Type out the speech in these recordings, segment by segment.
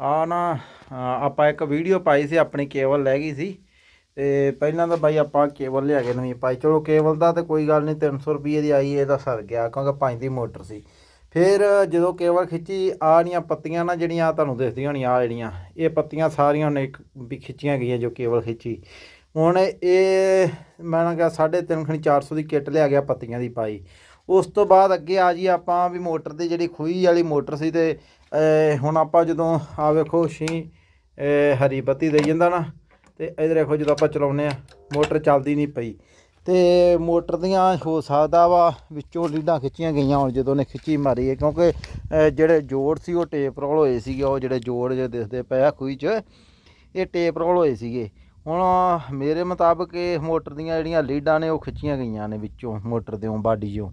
ਆ ਨਾ ਆਪਾਂ ਇੱਕ ਵੀਡੀਓ ਪਾਈ ਸੀ, ਆਪਣੀ ਕੇਬਲ ਲੈ ਗਈ ਸੀ। ਤੇ ਪਹਿਲਾਂ ਤਾਂ ਬਾਈ ਆਪਾਂ ਕੇਬਲ ਲਿਆ ਕੇ ਨਵੀਂ ਪਾਈ। ਚਲੋ ਕੇਬਲ ਦਾ ਤੇ ਕੋਈ ਗੱਲ ਨਹੀਂ 300 ਰੁਪਏ ਦੀ ਆਈ ਇਹ ਤਾਂ ਸਰ ਗਿਆ, ਕਿਉਂਕਿ ਪੰਜ ਦੀ ਮੋਟਰ ਸੀ। ਫਿਰ ਜਦੋਂ ਕੇਬਲ ਖਿੱਚੀ, ਆ ਨੀਆਂ ਪੱਤੀਆਂ ਨਾ, ਜਿਹੜੀਆਂ ਤੁਹਾਨੂੰ ਦਿਸਦੀਆਂ ਹੋਣੀਆਂ ਆ ਜਿਹੜੀਆਂ, ਇਹ ਪੱਤੀਆਂ ਸਾਰੀਆਂ ਨੇ ਇੱਕ ਵੀ ਖਿੱਚੀਆਂ ਗਈਆਂ ਜੋ ਕੇਬਲ ਖਿੱਚੀ। ਹੁਣ ਇਹ, ਮੈਂ ਨਾ ਕਿਹਾ 3.5 ਖਣੀ 400 ਦੀ ਕਿੱਟ ਲਿਆ ਗਿਆ ਪੱਤੀਆਂ ਦੀ ਪਾਈ। ਉਸ ਤੋਂ ਬਾਅਦ ਅੱਗੇ ਆ ਜੀ ਆਪਾਂ ਵੀ ਮੋਟਰ ਦੀ ਜਿਹੜੀ ਖੂਹੀ ਵਾਲੀ ਮੋਟਰ ਸੀ ਤੇ ਹੁਣ ਆਪਾਂ ਜਦੋਂ ਆ ਵੇਖੋ ਛੀ ਹਰੀ ਬੱਤੀ ਦੇਈ ਜਾਂਦਾ ਨਾ, ਤੇ ਇਧਰ ਦੇਖੋ ਜਦੋਂ ਆਪਾਂ ਚਲਾਉਂਦੇ ਆ ਮੋਟਰ ਚੱਲਦੀ ਨਹੀਂ ਪਈ। ਤੇ ਮੋਟਰ ਦੀਆਂ ਹੋ ਸਕਦਾ ਵਾ ਵਿੱਚੋਂ ਲੀਡਾਂ ਖਿੱਚੀਆਂ ਗਈਆਂ ਹੁਣ, ਜਦੋਂ ਨੇ ਖਿੱਚੀ ਮਾਰੀ ਹੈ, ਕਿਉਂਕਿ ਜਿਹੜੇ ਜੋੜ ਸੀ ਉਹ ਟੇਪ ਰੋਲ ਹੋਏ ਸੀਗੇ, ਉਹ ਜਿਹੜੇ ਜੋੜ ਜੇ ਦਿਸਦੇ ਪਏ ਆ ਖੂਹੀ 'ਚ, ਇਹ ਟੇਪ ਰੋਲ ਹੋਏ ਸੀਗੇ। ਹੁਣ ਮੇਰੇ ਮੁਤਾਬਕ ਇਹ ਮੋਟਰ ਦੀਆਂ ਜਿਹੜੀਆਂ ਲੀਡਾਂ ਨੇ ਉਹ ਖਿੱਚੀਆਂ ਗਈਆਂ ਨੇ ਵਿੱਚੋਂ, ਮੋਟਰ ਦੇ ਬਾਡੀ 'ਚੋਂ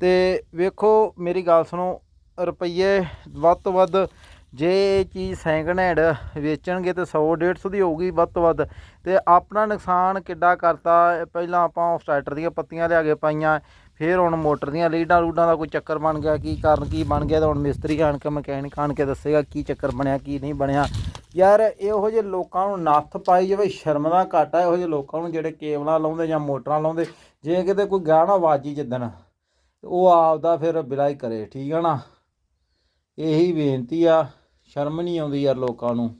ਤੇ ਵੇਖੋ, ਮੇਰੀ ਗੱਲ ਸੁਣੋ, ਰੁਪਈਏ ਵੱਧ ਤੋਂ ਵੱਧ ਜੇ ਇਹ ਚੀਜ਼ ਸੈਕਿੰਡ ਹੈਂਡ ਵੇਚਣਗੇ ਤੇ 100 150 ਦੀ ਹੋਊਗੀ ਵੱਧ ਤੋਂ ਵੱਧ। ਤੇ ਆਪਣਾ ਨੁਕਸਾਨ ਕਿੱਡਾ ਕਰਤਾ, ਪਹਿਲਾਂ ਆਪਾਂ ਸਟਾਰਟਰ ਦੀਆਂ ਪੱਤੀਆਂ ਲਿਆ ਕੇ ਪਾਈਆਂ, ਫਿਰ ਹੁਣ ਮੋਟਰ ਦੀਆਂ ਲੀਡਾਂ ਲੂਡਾਂ ਦਾ ਕੋਈ ਚੱਕਰ ਬਣ ਗਿਆ, ਕੀ ਕਾਰਨ ਕੀ ਬਣ ਗਿਆ, ਤਾਂ ਹੁਣ ਮਿਸਤਰੀ ਆਣ ਕੇ ਮਕੈਨਿਕ ਆਣ ਕੇ ਦੱਸੇਗਾ ਕੀ ਚੱਕਰ ਬਣਿਆ, ਕੀ ਨਹੀਂ ਬਣਿਆ। ਯਾਰ, ਇਹੋ ਜਿਹੇ ਲੋਕਾਂ ਨੂੰ ਨੱਥ ਪਾਈ ਜਾਵੇ, ਸ਼ਰਮ ਦਾ ਘਾਟਾ, ਇਹੋ ਜਿਹੇ ਲੋਕਾਂ ਨੂੰ ਜਿਹੜੇ ਕੇਬਲਾਂ ਲਾਉਂਦੇ ਜਾਂ ਮੋਟਰਾਂ ਲਾਉਂਦੇ, ਜੇ ਕਿਤੇ ਕੋਈ ਗਾਣਾ ਵਾਜੀ ਜਿੱਦਣ। ਉਹ ਆਪਦਾ ਫਿਰ ਬਿਲਾਈ ਕਰੇ, ਠੀਕ ਆ ਨਾ? ਇਹੀ ਬੇਨਤੀ ਆ, ਸ਼ਰਮ ਨਹੀਂ ਆਉਂਦੀ ਯਾਰ ਲੋਕਾਂ ਨੂੰ।